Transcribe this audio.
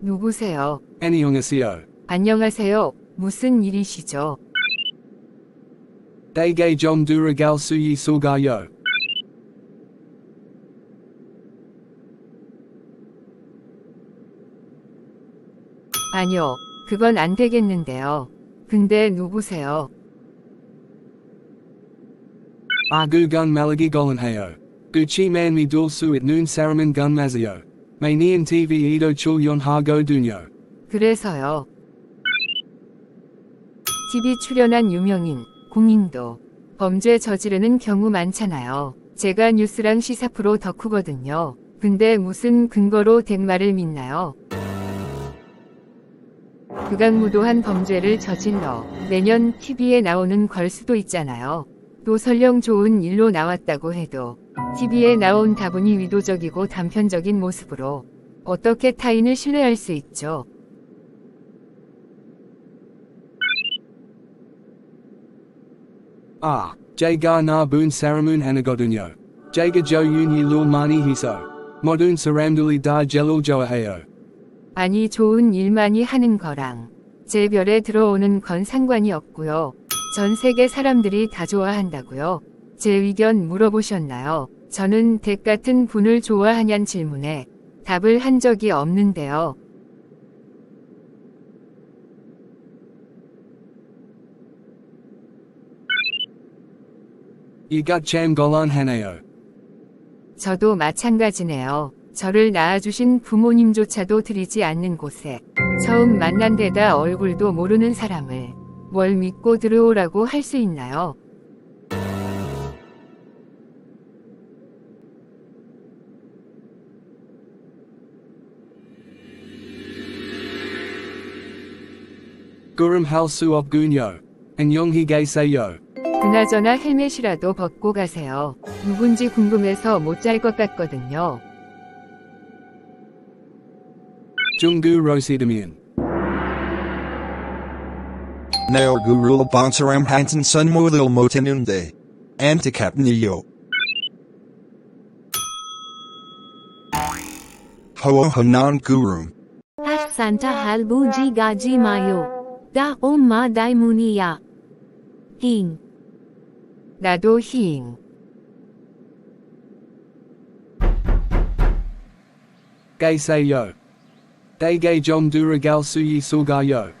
누구세요? 안녕하세요. 안녕하세요. 무슨 일이시죠? Dage 좀 duragal suyi sulgayo. 아니요. 그건 안 되겠는데요. 근데 누구세요? Malagi golanhayo. Gucci man mi dul suit noon saraman gun nian TV hargo dunyo. 그래서요. TV 출연한 유명인, 공인도 범죄 저지르는 경우 많잖아요. 제가 뉴스랑 시사 프로 덕후거든요. 근데 무슨 근거로 된 말을 믿나요? 극악무도한 범죄를 저질러 매년 TV에 나오는 걸 수도 있잖아요. 또 설령 좋은 일로 나왔다고 해도 TV에 나온 다분히 위도적이고 단편적인 모습으로 어떻게 타인을 신뢰할 수 있죠? Ah, boon saramun hanagodunyo. Jaga jo yun yi lul mani hiso. Modun saramduli da jelul joahayo. 아니 좋은 일만이 하는 거랑 제 별에 들어오는 건 상관이 없고요. 전 세계 사람들이 다 좋아한다고요. 제 의견 물어보셨나요? 저는 댁 같은 분을 좋아하냔 질문에 답을 한 적이 없는데요. Golan hanayo. 저도 마찬가지네요. 저를 낳아주신 부모님조차도 드리지 않는 곳에 처음 만난 데다 얼굴도 모르는 사람을 뭘 믿고 들어오라고 할 수 있나요? 그나저나 헬멧이라도 벗고 가세요. 누군지 궁금해서 못 잘 것 같거든요. Jungu rosidamian. Nail Guru Bonsaram Hansen Sun Modil Motenunde. Anticap Neo. Ho Hanan Guru. At Santa Halbuji Gaji Mayo. Da Om Ma Daimunia. King. 나도 히잉. Gay seyo. Dage jom duragal suyi sulgayo.